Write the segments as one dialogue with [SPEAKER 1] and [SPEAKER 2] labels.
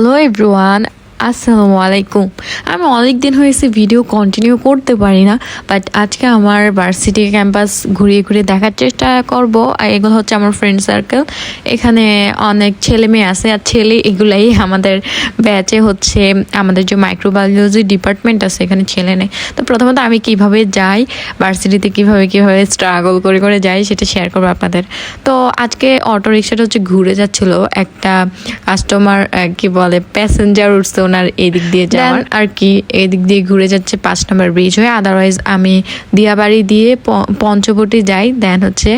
[SPEAKER 1] Hello everyone আসসালামু আলাইকুম। আমি অনেক দিন হয়েছে ভিডিও কন্টিনিউ করতে পারি না বাট আজকে আমার ভার্সিটি ক্যাম্পাস ঘুরিয়ে ঘুরিয়ে দেখার চেষ্টা করব। আর এগুলো হচ্ছে আমার ফ্রেন্ড সার্কেল এখানে অনেক ছেলে মেয়ে আছে, আর ছেলে এগুলাই আমাদের ব্যাচে হচ্ছে আমাদের যে মাইক্রোবায়োলজি ডিপার্টমেন্ট আছে, এখানে ছেলে নেই তো প্রথমত আমি কীভাবে যাই ভার্সিটিতে কীভাবে কীভাবে স্ট্রাগল করে করে যাই, সেটা শেয়ার করব আপনাদের। তো আজকে অটো রিক্সাটা হচ্ছে ঘুরে যাচ্ছিল একটা কাস্টমার কি বলে প্যাসেঞ্জার উঠছে ওনার এদিক দিয়ে যাওয়ার আর কি এদিক দিয়ে ঘুরে যাচ্ছে পাঁচ নম্বর ব্রিজ হয়ে। আদারওয়াইজ আমি দিয়াবাড়ি দিয়ে পঞ্চবটি যাই দেন হচ্ছে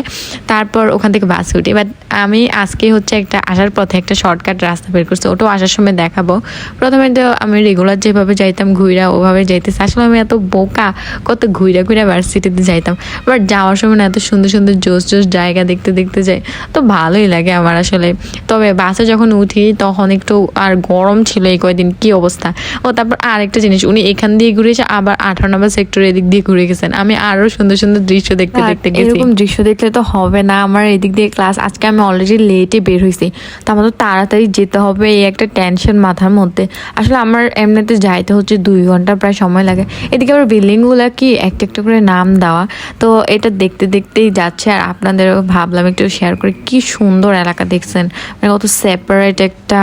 [SPEAKER 1] তারপর ওখান থেকে বাসে উঠি। বাট আমি আজকে হচ্ছে একটা আসার পথে একটা শর্টকাট রাস্তা বের করছি ওটাও আসার সময় দেখাবো। প্রথমে তো আমি রেগুলার যেভাবে যাইতাম ঘুইরা ওভাবে যাইতেছি। আসলে আমি এত বোকা কত ঘুইরা ঘুইরা ভার্সিটিতে যাইতাম। বাট যাওয়ার সময় না এত সুন্দর সুন্দর জোস জোস জায়গা দেখতে দেখতে যাই তো ভালোই লাগে আমার আসলে। তবে বাসে যখন উঠি তখন একটু আর গরম ছিল এই কয়দিন কি অবস্থা? ও তারপর আরেকটা জিনিস উনি এখান দিয়ে ঘুরেছে আবার আঠারো নম্বর সেক্টর এদিক দিয়ে ঘুরে গেছেন। আমি আরও সুন্দর সুন্দর দৃশ্য দেখতে দেখতে গেছি। এরকম দৃশ্য দেখলে তো হবে না আমার এদিক দিয়ে ক্লাস আজকে আমি অলরেডি লেটে বের হয়েছি। তো আমার তো তাড়াতাড়ি যেতে হবে এই একটা টেনশন মাথার মধ্যে। আসলে আমার এমনিতে যাইতে হচ্ছে দুই ঘণ্টা প্রায় সময় লাগে। এদিকে আবার বিল্ডিংগুলো কি একটা একটা করে নাম দেওয়া। তো এটা দেখতে দেখতেই যাচ্ছে আর আপনাদেরও ভাবলাম একটু শেয়ার করে কি সুন্দর এলাকা দেখছেন। মানে কত সেপারেট একটা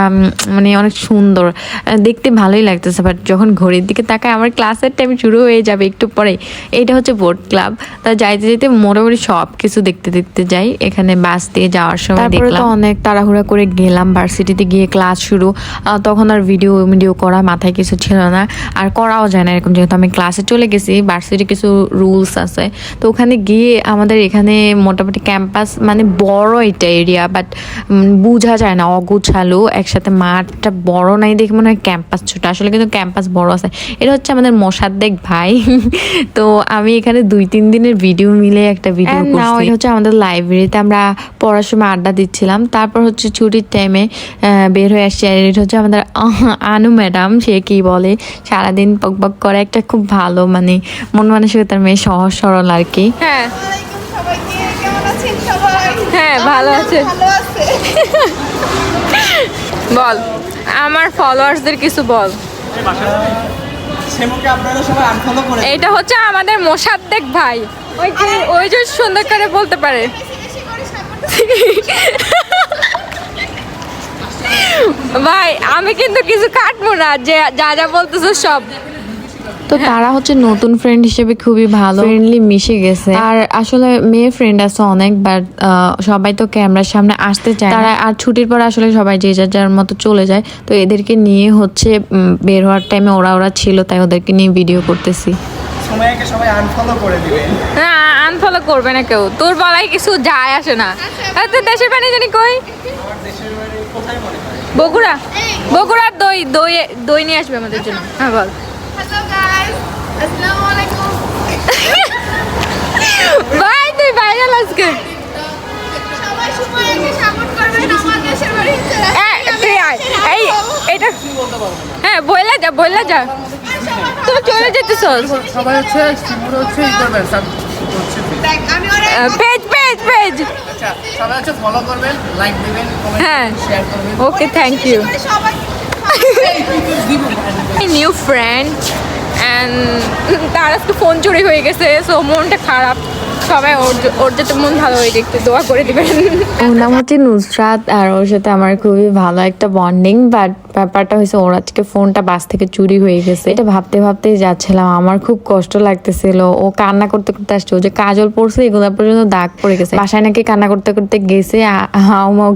[SPEAKER 1] মানে অনেক সুন্দর। আহ, দেখতে ভালোই লাগতেছে বাট যখন ঘড়ির দিকে তাকায় আমার ক্লাসের টাইম শুরু হয়ে যাবে একটু পরে। এইটা হচ্ছে বোট ক্লাব তা যাইতে যাইতে মোটামুটি সব কিছু দেখতে দেখতে যাই। এখানে বাস দিয়ে যাওয়ার সময় দেখলাম। অনেক তাড়াহুড়া করে গেলাম। ভার্সিটিতে গিয়ে ক্লাস শুরু। তখন আর ভিডিও ভিডিও করা মাথায় কিছু ছিল না। আর করাও যায় না এরকম যেহেতু আমি ক্লাসে চলে গেছি ভার্সিটি কিছু রুলস আছে। তো ওখানে গিয়ে আমাদের এখানে মোটামুটি ক্যাম্পাস মানে বড় এটা এরিয়া বাট বোঝা যায় না। অগুছালো একসাথে মাঠটা বড় নাই দেখে মনে হয় ক্যাম্পাস ছোট। আসলে কিন্তু ক্যাম্পাস বড় আছে। এটা হচ্ছে আমাদের মোসাদ্দেক ভাই। তো আমি এখানে দুই তিন দিনের ভিডিও মিলে একটা ভিডিও না এটা হচ্ছে আমাদের লাইব্রেরিতে আমরা পড়ার সময় আড্ডা দিচ্ছিলাম। তারপর হচ্ছে ছুটির টাইমে বের হয়ে আসছি। আর এটা হচ্ছে আমাদের আনু ম্যাডাম সে কি বলে? সারাদিন পক পক করে একটা খুব ভালো মানে মন মানসিকতার মেয়ে সহজ সরল আর কি।
[SPEAKER 2] হ্যাঁ।
[SPEAKER 3] আসসালামাইকুম সবাইকে কেমন আছেন সবাই
[SPEAKER 2] হ্যাঁ, ভালো আছে। বল। আমার ফলোয়ার্সদের কিছু বল। এইটা হচ্ছে আমাদের মোসাদ্দেক ভাই। ওই যে ওই যে সুন্দর করে বলতে পারে। ভাই আমি কিন্তু কিছু কাটবো না যে যা যা বলতেছো সব।
[SPEAKER 1] তো তারা হচ্ছে নতুন ফ্রেন্ড হিসেবে খুবই ভালো। ফ্রেন্ডলি মিশে গেছে। আর আসলে মেয়ে ফ্রেন্ড আছে অনেক বাট সবাই তো ক্যামেরার সামনে আসতে চায় তারা আর ছুটির পর আসলে সবাই যে যার যার মতো চলে যায়। তো এদেরকে নিয়ে হচ্ছে বের হওয়ার টাইমে ওরা ওরা ছিল তাই ওদেরকে নিয়ে ভিডিও করতেছি।
[SPEAKER 4] সময়কে সবাই আনফলো করে দিবেন
[SPEAKER 2] না আনফলো করবে না কেউ। তোর বলাই কিছু যায় আসে না। আর তোর দেশের বাড়ি জানি কই?
[SPEAKER 4] হয়?
[SPEAKER 2] বগুড়া। বগুড়ার দই দই দই নিয়ে আসবে আমাদের জন্য। হ্যাঁ বল।
[SPEAKER 3] আসসালামু আলাইকুম
[SPEAKER 2] ভাই তুই ভাইরাল আজকে।
[SPEAKER 3] সবাই সুমাইয়াকে সাপোর্ট করবেন আমার দেশের বাড়ি।
[SPEAKER 2] এই, তুই আয়। এই এটা হ্যাঁ বইলা যা বইলা যা। তুই চলে যেতেছ।
[SPEAKER 4] সবাই হচ্ছে হচ্ছে
[SPEAKER 2] পেজ পেজ পেজ
[SPEAKER 4] সবাই হচ্ছে ফলো করবেন লাইক দিবেন
[SPEAKER 2] হ্যাঁ।
[SPEAKER 4] শেয়ার করবেন।
[SPEAKER 2] ওকে থ্যাংক ইউ
[SPEAKER 3] সবাই
[SPEAKER 2] নিউ ফ্রেন্ড অ্যান্ড তার আজকে ফোন চুরি হয়ে গেছে সো মনটা খারাপ। সবাই ওর ওর যাতে মন ভালো হয়ে দেখতে দোয়া করে দিবেন।
[SPEAKER 1] ওর নাম হচ্ছে নুসরাত, আর ওর সাথে আমার খুবই ভালো একটা বন্ডিং বাট ব্যাপারটা হয়েছে ওর আজকে ফোনটা বাস থেকে চুরি হয়ে গেছে। এটা ভাবতে ভাবতে যাচ্ছিলাম আমার খুব কষ্ট লাগতেছিল। ও কান্না করতে করতে আসছে ও যে কাজল পড়ছে এগুলো পর্যন্ত দাগ পড়ে গেছে। বাসায় নাকি কান্না করতে করতে গেছে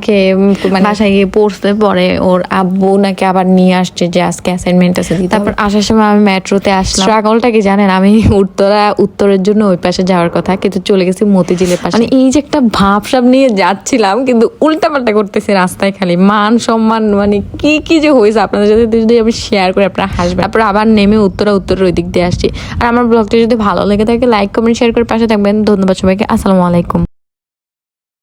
[SPEAKER 1] খেয়ে মানে বাসায় গিয়ে পড়তে পরে ওর আব্বু নাকি আবার নিয়ে আসছে যে আজকে অ্যাসাইনমেন্ট আছে তারপর আসার সময় আমি মেট্রোতে আসলাম। স্ট্রাগলটা কি জানেন আমি উত্তরা উত্তরের জন্য ওই পাশে যাওয়ার কথা কিন্তু চলে গেছি মতিঝিলের পাশে। মানে এই যে একটা ভাবসাব নিয়ে যাচ্ছিলাম কিন্তু উল্টাপাল্টা করতেছি রাস্তায় খালি। মান সম্মান মানে কি কি যে হয়েছে, আপনাদের সাথে যদি আমি শেয়ার করে, আপনারা হাসবেন। তারপর আবার নেমে উত্তরা, উত্তরের ওই দিক দিয়ে আসছি। আর আমার ব্লগটা যদি ভালো লেগে থাকে লাইক কমেন্ট শেয়ার করে পাশে থাকবেন। ধন্যবাদ সবাইকে। আসসালামু আলাইকুম।